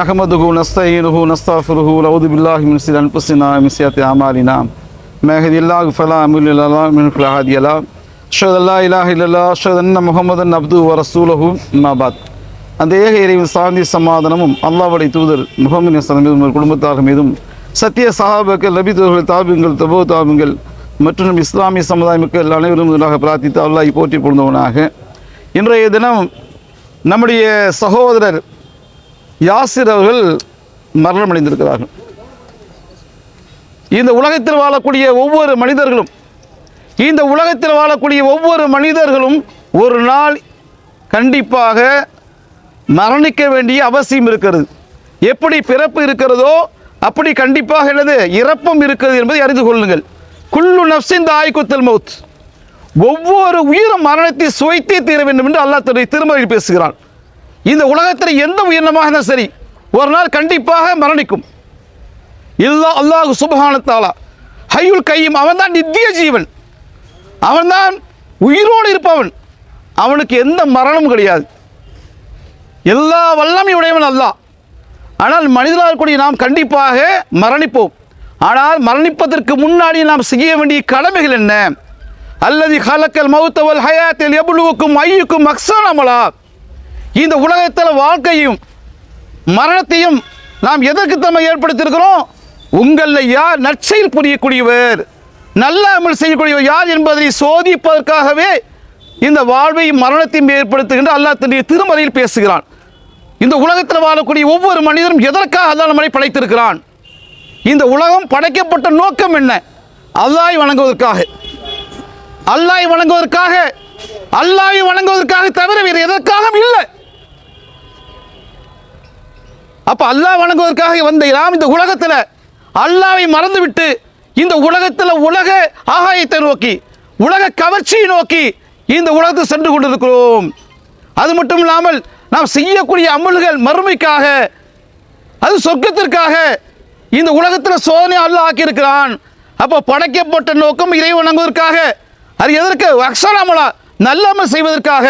نحمده ونستعينه ونستغفره ونعوذ بالله من شرور انفسنا ومن سيئات اعمالنا ما يهدي الله فلا مضل له ومن يضلل فلا هادي له اشهد ان لا اله الا الله اشهد ان محمدا عبده ورسوله اما بعد அந்த ஏக இறைவன் சாந்தி சமாதானமும் அல்லாஹ்வுடைய தூதர் முகமது சலம் மீதும் ஒரு குடும்பத்தார் மீதும் சத்திய சஹாபாக்கள் நபித்தவர்கள் தாபியங்கள் தபோ தாபியங்கள் மற்றும் இஸ்லாமிய சமுதாய மக்கள் அனைவரும் இதனாக பிரார்த்தித்து அல்லாஹ் போற்றி பொருந்தவனாக இன்றைய தினம் நம்முடைய சகோதரர் யாசிர் அவர்கள் மரணம் அடைந்திருக்கிறார்கள் இந்த உலகத்தில் வாழக்கூடிய ஒவ்வொரு மனிதர்களும் இந்த உலகத்தில் வாழக்கூடிய ஒவ்வொரு மனிதர்களும் ஒரு நாள் கண்டிப்பாக மரணிக்க வேண்டிய அவசியம் இருக்கிறது. எப்படி பிறப்பு இருக்கிறதோ அப்படி கண்டிப்பாக எனது இறப்பும் இருக்கிறது என்பதை அறிந்து கொள்ளுங்கள். குள்ளு நப்சின் தாய்க்குத்தல் மவுத். ஒவ்வொரு உயிரும் மரணத்தை சுவைத்தே தீர வேண்டும் என்று அல்லாஹ் திருமறையில் பேசுகிறான். இந்த உலகத்தில் எந்த உயிரினமாக இருந்தாலும் சரி ஒரு நாள் கண்டிப்பாக மரணிக்கும். இல்லா அல்லாஹ் சுபஹானத்தாலா ஹையுல் கையும் அவன்தான் நித்திய ஜீவன். அவன்தான் உயிரோடு இருப்பவன். அவனுக்கு எந்த மரணமும் கிடையாது. எல்லா வல்லமையுடையவன் அல்லாஹ். ஆனால் மனிதராக இருக்கக்கூடிய நாம் கண்டிப்பாக மரணிப்போம். ஆனால் மரணிப்பதற்கு முன்னாடி நாம் செய்ய வேண்டிய கடமைகள் என்ன? அல்லது ஹலக்கல் மௌத்தவல் ஹயாத்தில் எவ்வளவுக்கும் ஐயுக்கும் அக்ஸானமலா. இந்த உலகத்தில் வாழ்க்கையும் மரணத்தையும் நாம் எதற்கு தம்மை ஏற்படுத்தியிருக்கிறோம்? உங்களில் யார் நற்செயல் புரியக்கூடியவர் நல்ல அமல் செய்யக்கூடியவர் யார் என்பதை சோதிப்பதற்காகவே இந்த வாழ்வையும் மரணத்தையும் ஏற்படுத்துகின்ற அல்லாஹ் தன்னுடைய திருமறையில் பேசுகிறான். இந்த உலகத்தில் வாழக்கூடிய ஒவ்வொரு மனிதரும் எதற்காக அல்லாஹ் நம்மளை படைத்திருக்கிறான்? இந்த உலகம் படைக்கப்பட்ட நோக்கம் என்ன? அல்லாஹ் வணங்குவதற்காக. அல்லாஹ் வணங்குவதற்காக அல்லாஹ் வணங்குவதற்காக தவிர வேறு எதற்காகவும் இல்லை. அப்போ அல்லாஹ் வணங்குவதற்காக வந்த நாம் இந்த உலகத்தில் அல்லாவை மறந்துவிட்டு இந்த உலகத்தில் உலக ஆகாயத்தை நோக்கி உலக கவர்ச்சியை நோக்கி இந்த உலகத்தை சென்று கொண்டிருக்கிறோம். அது மட்டும் இல்லாமல் நாம் செய்யக்கூடிய அமல்கள் மறுமைக்காக அது சொர்க்கத்திற்காக இந்த உலகத்தில் சோதனை அல்லாஹ் ஆக்கியிருக்கிறான். அப்போ படைக்கப்பட்ட நோக்கம் இறை வணங்குவதற்காக அது எதற்கு? அக்ஷராமலா நல்லமல் செய்வதற்காக.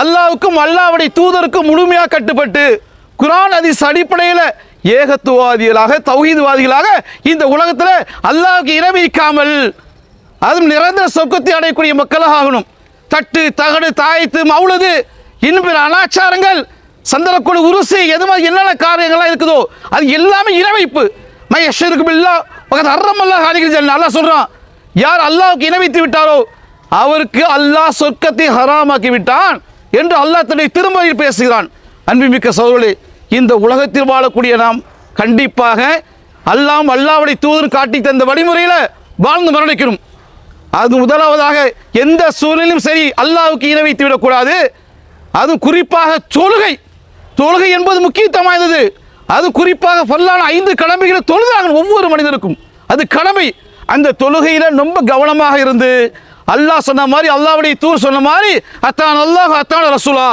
அல்லாவுக்கும் அல்லாவுடைய தூதருக்கும் முழுமையாக கட்டுப்பட்டு குரான் அதிஸ் அடிப்படையில் ஏகத்துவாதிகளாக தௌஹீதுவாதிகளாக இந்த உலகத்தில் அல்லாவுக்கு இணை அதுவும் நிரந்தர சொர்க்கத்தை அடையக்கூடிய மக்களாக ஆகணும். தட்டு தகடு தாயத்து மவுளது இன்னும் பிற அனாச்சாரங்கள் சந்திரக்குழு உருசு எது மாதிரி என்னென்ன காரியங்கள்லாம் இருக்குதோ அது எல்லாமே இணைவைப்பு மையஷருக்கும் யஷருக்கு பில்லா பக்கத்து அர்ரமல்லா சொல்கிறான் யார் அல்லாவுக்கு இணைவித்து விட்டாரோ அவருக்கு அல்லாஹ் சொர்க்கத்தை ஹராமாக்கி விட்டான் என்று அல்லாஹ் தன்னுடைய திருமறையில் பேசுகிறான். அன்புமிக்க சோழர்களே இந்த உலகத்தில் வாழக்கூடிய நாம் கண்டிப்பாக அல்லாம் அல்லாவுடைய தூதர் காட்டி தந்த வழிமுறையில் வாழ்ந்து மரணிக்கணும் அது முதலாவதாக எந்த சூழ்நிலையும் சரி அல்லாவுக்கு இணை வைத்து விடக்கூடாது. அது குறிப்பாக தொழுகை. தொழுகை என்பது முக்கியத்துவம் வாய்ந்தது அது குறிப்பாக பல்லான ஐந்து கடமைகளை தொழுதாங்க ஒவ்வொரு மனிதனுக்கும். அது கடமை. அந்த தொழுகையில் ரொம்ப கவனமாக இருந்து அல்லாஹ் சொன்ன மாதிரி அல்லாவுடைய தூர் சொன்ன மாதிரி அத்தான் அல்லாஹ் அத்தான் ரசூலா.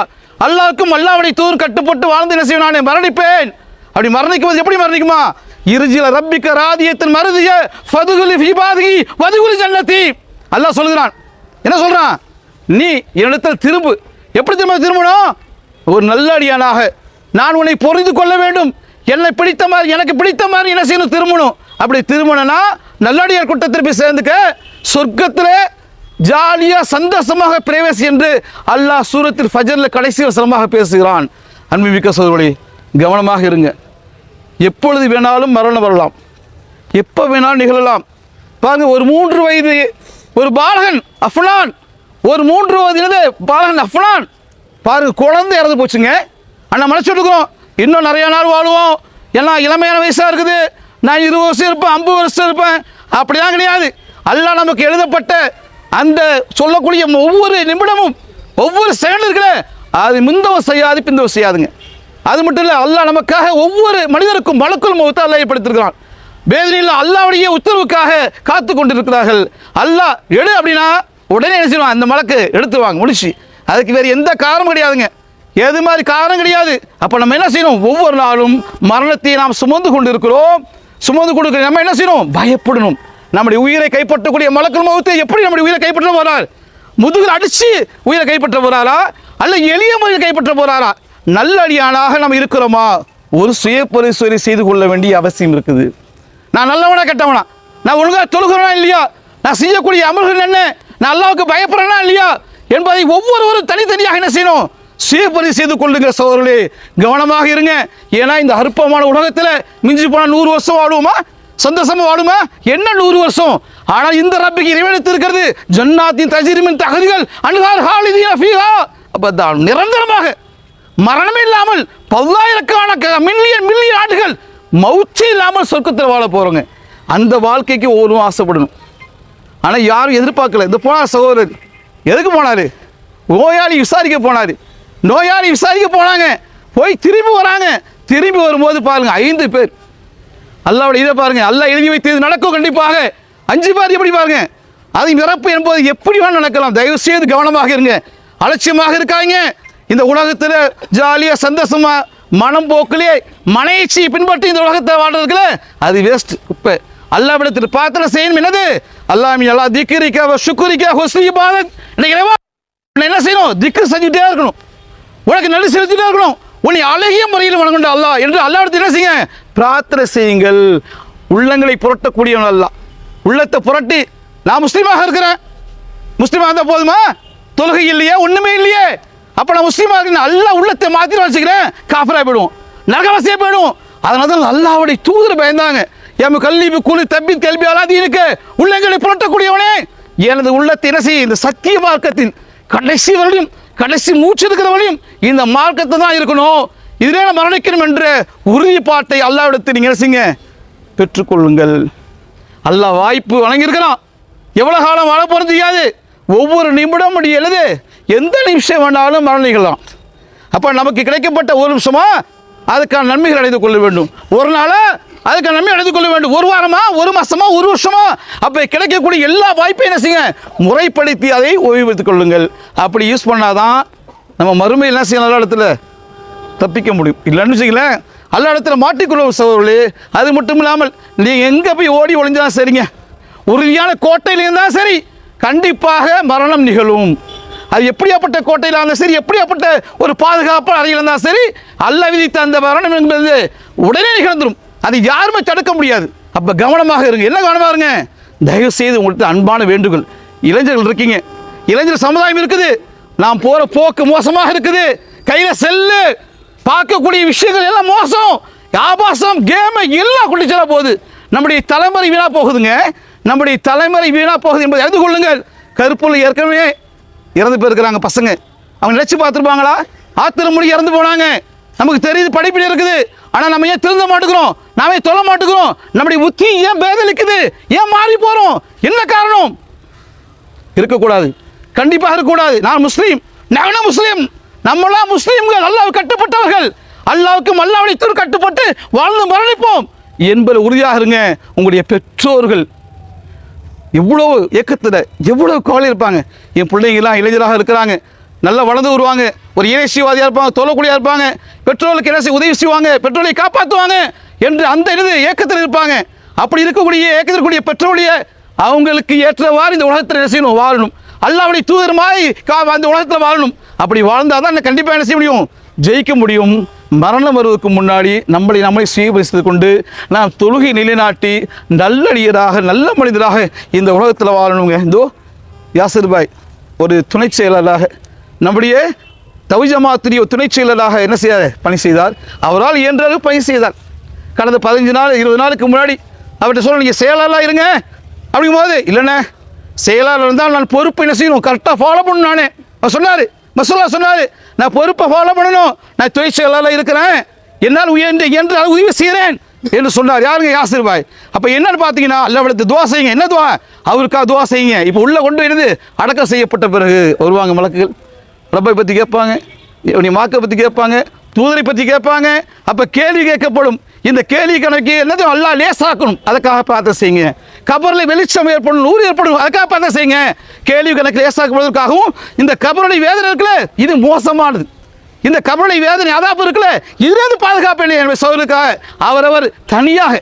அல்லாவுக்கும் அல்லாவுடைய தூர் கட்டுப்பட்டு வாழ்ந்து என்ன செய்வேன் நான் மரணிப்பேன். அப்படி மரணிக்கும்போது எப்படி மரணிக்குமா? இருஜில ரப்பிக்க ராதியத்தின் மருதிய ஃபதுகுலி ஃபீபாதி வதுகுலி ஜன்னத்தி. அல்லாஹ் சொல்கிறான் என்ன சொல்கிறான் நீ என்னிடத்தில் திரும்பு. எப்படி திரும்ப திரும்பணும்? ஒரு நல்ல அடியானாக நான் உன்னை பொறிந்து கொள்ள வேண்டும். என்னை பிடித்த மாதிரி எனக்கு பிடித்த மாதிரி என்ன செய்யணும் திரும்பணும். அப்படி திரும்பணும்னா நல்லடியார் கூட்டத்தில் போய் சேர்ந்துக்க சொர்க்கத்தில் ஜாலியாக சந்தோஷமாக பிரவேசி என்று அல்லாஹ் சூரத்தில் ஃபஜரில் கடைசி வசனமாக பேசுகிறான். அன்புமிக்க சோதரே கவனமாக இருங்க. எப்பொழுது வேணாலும் மரணம் வரலாம். எப்போ வேணாலும் நிகழலாம். பாருங்க ஒரு மூன்று வயது ஒரு பாலகன் அஃப்லான் ஒரு மூன்று வயது பாலகன் அஃப்லான் பாருங்க குழந்தை இறந்து போச்சுங்க. ஆனால் மனசு இன்னும் நிறைய நாள் வாழுவோம். எல்லாம் இளமையான வயசாக இருக்குது. நான் இருபது வருஷம் இருப்பேன் ஐம்பது வருஷம் இருப்பேன். அப்படிலாம் கிடையாது. அல்லாஹ் நமக்கு எழுதப்பட்ட அந்த சொல்லக்கூடிய ஒவ்வொரு நிமிடமும் ஒவ்வொரு செகண்ட் இருக்கிற அது முந்தவும் செய்யாது பிந்தவும் செய்யாதுங்க. அது மட்டும் இல்லை அல்லாஹ் நமக்காக ஒவ்வொரு மனிதருக்கும் வழக்குள் முகத்தை அல்லா ஏற்படுத்திருக்கிறான் வேதனையில் அல்லாவுடைய உத்தரவுக்காக காத்து கொண்டிருக்கிறார்கள். அல்லாஹ் எடு அப்படின்னா உடனே என்ன செய்வான்? அந்த மலக்கு எடுத்துருவாங்க முடிச்சு. அதுக்கு வேறு எந்த காரணம் கிடையாதுங்க. எது மாதிரி காரணம் கிடையாது. அப்போ நம்ம என்ன செய்யணும்? ஒவ்வொரு நாளும் மரணத்தை நாம் சுமந்து கொண்டு இருக்கிறோம் சுமந்து கொடுக்கிற நம்ம என்ன செய்யணும்? பயப்படணும். நம்முடைய உயிரை கைப்பற்றக்கூடிய மலக்கள் முகத்தை எப்படி நம்முடைய உயிரை கைப்பற்ற போறார்? முதுகில் அடித்து உயிரை கைப்பற்ற போறாரா? அல்ல எளிய முறையில் கைப்பற்ற போறாரா? நல்லடியானாக நம்ம இருக்கிறோமா? ஒரு சுய பரிசோதனை செய்து கொள்ள வேண்டிய அவசியம் இருக்குது. நான் நல்லவனா கெட்டவனா? நான் ஒழுங்காக தொழுகிறேனா இல்லையா? நான் செய்யக்கூடிய அமல்கள் என்ன? நான் அல்லாவுக்கு பயப்படுறேனா இல்லையா? என்பதை ஒவ்வொருவரும் தனித்தனியாக என்ன செய்யணும்? சுயபரி செய்து கொள்ளுங்க சோதரர்களே கவனமாக இருங்க. ஏன்னா இந்த அற்பமான உலகத்தில் மிஞ்சி போனால் நூறு வருஷம் வாழுவோமா? சந்தோஷமா வாழுமா? என்ன நூறு வருஷம்? ஆனால் இந்த ரப்பிக்கு இறைவனத்து இருக்கிறது ஜன்னாத்தின் தஜிரிமின் தகுதிகள் அணுகார் ஹாலிதியா ஃபீஹா. அப்போ தான் நிரந்தரமாக. மரணமே இல்லாமல் பல்லாயிரக்கணக்கான மில்லியன் மில்லியன் ஆண்டுகள் மௌச்சி இல்லாமல் சொர்க்கத்தில் வாழ போகிறோங்க அந்த வாழ்க்கைக்கு ஒவ்வொரு ஆசைப்படணும். ஆனால் யாரும் எதிர்பார்க்கல. இந்த போனார் சகோதரர். எதுக்கு போனார்? நோயாளி விசாரிக்க போனார். நோயாளி விசாரிக்க போனாங்க. போய் திரும்பி வராங்க. திரும்பி வரும்போது பாருங்கள் ஐந்து பேர். அல்லாவோட இதை பாருங்க. அல்லா எழுதி வைத்தது நடக்கும் கண்டிப்பாக. அஞ்சு பேர் எப்படி பாருங்க? அதை நிரப்பு என்பது எப்படி வேணால் நடக்கலாம். தயவு செய்து கவனமாக இருங்க. அலட்சியமாக இருக்காங்க இந்த உலகத்தில் ஜாலியாக சந்தோஷமா மனம் போக்கிலே மனைச்சி பின்பற்றி இந்த உலகத்தை வாழ்றதுக்குல அது வேஸ்ட் குப்பை அல்லாவிடத்தில் பிரார்த்தனை செய்யணும். என்னது? அல்லாமி அல்லா திக்கிரிக்கா சுக்குரிக்கா ஹொஸ்ரி பாதன் உன்னை என்ன செய்யணும்? திக்கு செஞ்சுட்டே இருக்கணும். உனக்கு நல்ல செலுத்திட்டே இருக்கணும். உன்னை அழகிய முறையில் வணங்குண்ட அல்லாஹ். என்று அல்லாவிடத்தில் என்ன செய்யுங்க? பிரார்த்தனை செய்யுங்கள். உள்ளங்களை புரட்டக்கூடியவன் அல்ல. உள்ளத்தை புரட்டி நான் முஸ்லீமாக இருக்கிறேன். முஸ்லீமாக இருந்தால் போதுமா? தொழுகை இல்லையே ஒன்றுமே இல்லையே. அப்போ நான் முஸ்லீமாக இருக்கிறேன். அல்லா உள்ளத்தை மாற்றி வச்சுக்கிறேன். காஃபராக போயிடுவோம். நரகவசியாக போயிடுவோம். அதனால தான் அல்லாவுடைய தூதர் பயந்தாங்க. எம் கல்வி குழு தப்பி கல்வி அலாதீனுக்கு உள்ளங்களை புரட்டக்கூடியவனே. எனது உள்ளத்தை என்ன செய்ய இந்த சத்திய மார்க்கத்தின் கடைசி வரையும் கடைசி மூச்சு இருக்கிற வரையும் இந்த மார்க்கத்தை தான் இருக்கணும். இதிலே நான் மரணிக்கணும் என்ற உறுதிப்பாட்டை அல்லாவிடத்தில் நீங்கள் செய்யுங்க? பெற்றுக்கொள்ளுங்கள். அல்ல வாய்ப்பு வழங்கியிருக்கிறான். எவ்வளோ காலம் வாழ போகிறது தெரியாது. ஒவ்வொரு நிமிடம் அப்படி எழுது. எந்த நிமிஷம் வேணாலும் மரணிக்கலாம். அப்போ நமக்கு கிடைக்கப்பட்ட ஒரு நிமிஷமா அதுக்கான நன்மைகள் அடைந்து கொள்ள வேண்டும். ஒரு நாளாக அதுக்கான நன்மை அடைந்து கொள்ள வேண்டும். ஒரு வாரமா ஒரு மாசமா ஒரு வருஷமா? அப்போ கிடைக்கக்கூடிய எல்லா வாய்ப்பையும் என்ன செய்யுங்க? முறைப்படுத்தி அதை ஓய்வு கொள்ளுங்கள். அப்படி யூஸ் பண்ணாதான் நம்ம மறுமையில் என்ன செய்யணும் நல்ல இடத்துல? தப்பிக்க முடியும். இல்லைன்னு வச்சுக்கலேன் எல்லா இடத்துல மாட்டிக்கொள்ள சகோதரர்களே அது மட்டும் இல்லாமல் நீங்கள் எங்கே போய் ஓடி ஒளிஞ்சாலும் சரிங்க. உறுதியான கோட்டையில் தான் சரி கண்டிப்பாக மரணம் நிகழும். அது எப்படியாப்பட்ட கோட்டையில் இருந்தாலும் சரி எப்படியாப்பட்ட ஒரு பாதுகாப்பு அறையில் இருந்தால் சரி அல்ல விதித்த அந்த மரணம் என்பது உடனே நிகழ்ந்துடும் அது யாருமே தடுக்க முடியாது. அப்போ கவனமாக இருங்க. என்ன கவனமாக இருங்க? தயவு செய்து உங்களுக்கு அன்பான வேண்டுகோள். இளைஞர்கள் இருக்கீங்க. இளைஞர் சமுதாயம் இருக்குது. நாம் போகிற போக்கு மோசமாக இருக்குது. கையில் செல்லு. பார்க்கக்கூடிய விஷயங்கள் எல்லாம் மோசம். ஆபாசம் கேமு எல்லாம் குளிச்சல போகுது. நம்முடைய தலைமுறை வீணாக போகுதுங்க. நம்முடைய தலைமுறை வீணாக போகுது என்பதை அறிந்து கொள்ளுங்கள். கருப்புள்ள ஏற்கனவே இறந்து போயிருக்கிறாங்க பசங்க. அவங்க நினச்சி பார்த்துருப்பாங்களா? ஆத்திரமுடி இறந்து போனாங்க. நமக்கு தெரியுது படிப்பில் இருக்குது. ஆனால் நம்ம ஏன் திருந்த மாட்டேங்கிறோம் நாம ஏன் தொல்ல மாட்டேங்கிறோம் நம்முடைய புத்தி ஏன் பேதலிக்குது ஏன் மாறி போகிறோம் என்ன காரணம்? இருக்கக்கூடாது. கண்டிப்பாக இருக்கக்கூடாது. நான் முஸ்லீம். நான் முஸ்லீம். நம்மளாம் முஸ்லீம்கள் அல்லாஹ் கட்டுப்பட்டவர்கள். அல்லாவுக்கும் அல்லாவுடைய கட்டுப்பட்டு வாழ்ந்து மரணிப்போம். என்பது உறுதியாக இருங்க உங்களுடைய பெற்றோர்கள் எவ்வளோ ஏக்கத்தில் எவ்வளோ கவலை இருப்பாங்க? என் பிள்ளைங்களாம் இளைஞராக இருக்கிறாங்க. நல்லா வளர்ந்து வருவாங்க. ஒரு இறைசிவாதியாக இருப்பாங்க தொல்லக்கூடியாக இருப்பாங்க. பெற்றோர்களுக்கு என்ன செய்ய உதவி செய்வாங்க? பெற்றோரை காப்பாற்றுவாங்க என்று அந்த இது ஏக்கத்தில் இருப்பாங்க. அப்படி இருக்கக்கூடிய இயக்கத்திற்குரிய இருக்கக்கூடிய பெற்றோருடைய அவங்களுக்கு ஏற்றவாறு இந்த உலகத்தில் என்ன செய்யணும்? வாழணும். அல்லாவுடைய தூதர் மாதிரி கா அந்த உலகத்தில் வாழணும். அப்படி வாழ்ந்தால் தான் கண்டிப்பாக என்ன செய்ய முடியும்? ஜெயிக்க முடியும். மரணம் வருவதற்கு முன்னாடி நம்மளை நம்மளை சுயபரிசித்து கொண்டு நாம் தொழுகை நிலைநாட்டி நல்லடியராக நல்ல மனிதராக இந்த உலகத்தில் வாழணுங்க. இந்தோ யாசர்பாய் ஒரு துணை செயலராக நம்முடைய தவிஜமாத்திரி ஒரு துணை செயலராக என்ன செய்யார் பணி செய்தார். அவரால் இயன்ற பணி செய்தார். கடந்த பதினஞ்சு நாள் இருபது நாளுக்கு முன்னாடி அவர்கிட்ட சொல்ல நீங்கள் செயலாளராக இருங்க. அப்படிங்கும்போது இல்லைண்ணே செயலாளர் இருந்தால் நான் பொறுப்பு என்ன செய்யணும்? கரெக்டாக ஃபாலோ பண்ணணும் நானே. அவர் சொன்னார். மசோலா சொன்னார். நான் பொறுப்பை ஃபாலோ பண்ணணும். நான் துறை செயலாளர் இருக்கிறேன். என்னால் உயர்ந்து என்று உதவி செய்கிறேன் என்று சொன்னார். யாருங்க? யாசிர் பாய். அப்போ என்னன்னு பார்த்தீங்கன்னா அல்லவளுக்கு துவா செய்யுங்க. என்ன துவா? அவருக்காக துவா செய்யுங்க. இப்போ உள்ளே கொண்டு வந்து அடக்கம் செய்யப்பட்ட பிறகு வருவாங்க வழக்குகள். ரப்பை பற்றி கேட்பாங்க. நீ மாக்கை பற்றி கேட்பாங்க. தூதரை பற்றி கேட்பாங்க. அப்போ கேள்வி கேட்கப்படும். இந்த கேள்வி கணக்கு என்னது? நல்லா லேசாக்கணும். அதுக்காக பார்த்து செய்யுங்க. கபரில் வெளிச்சம் ஏற்படும் நூறு ஏற்படும் அதுக்காக பார்த்து செய்யுங்க. கேள்வி கணக்கு லேசாக்கப்படுவதற்காகவும் இந்த கபருடைய வேதனை இருக்குல்ல இது மோசமானது. இந்த கபருடைய வேதனை அதாப்பு இருக்குல்ல இதுலேருந்து பாதுகாப்பு இல்லை என்னுடைய சோதருக்காக அவரவர் தனியாக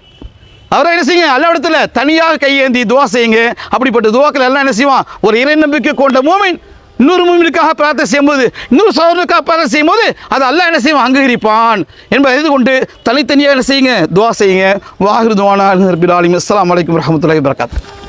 அவரை என்ன செய்யுங்க? எல்லா இடத்துல தனியாக கையேந்தி துவா செய்யுங்க. அப்படிப்பட்ட துவாக்கள் எல்லாம் என்ன செய்வான்? ஒரு இறை நம்பிக்கை கொண்ட மூமின் இன்னொரு மூமினுக்காக பிரார்த்தனை செய்யும்போது இன்னொரு சோதனுக்காக பிரார்த்தனை செய்யும்போது அது அல்ல என்ன செய்வோம் அங்கீகரிப்பான். என்பதை இது கொண்டு தனித்தனியாக என்ன செய்யுங்க? துவா செய்யுங்க. வாகிருதுவானா துவானா ரபில் ஆலிம் அஸ்ஸலாமு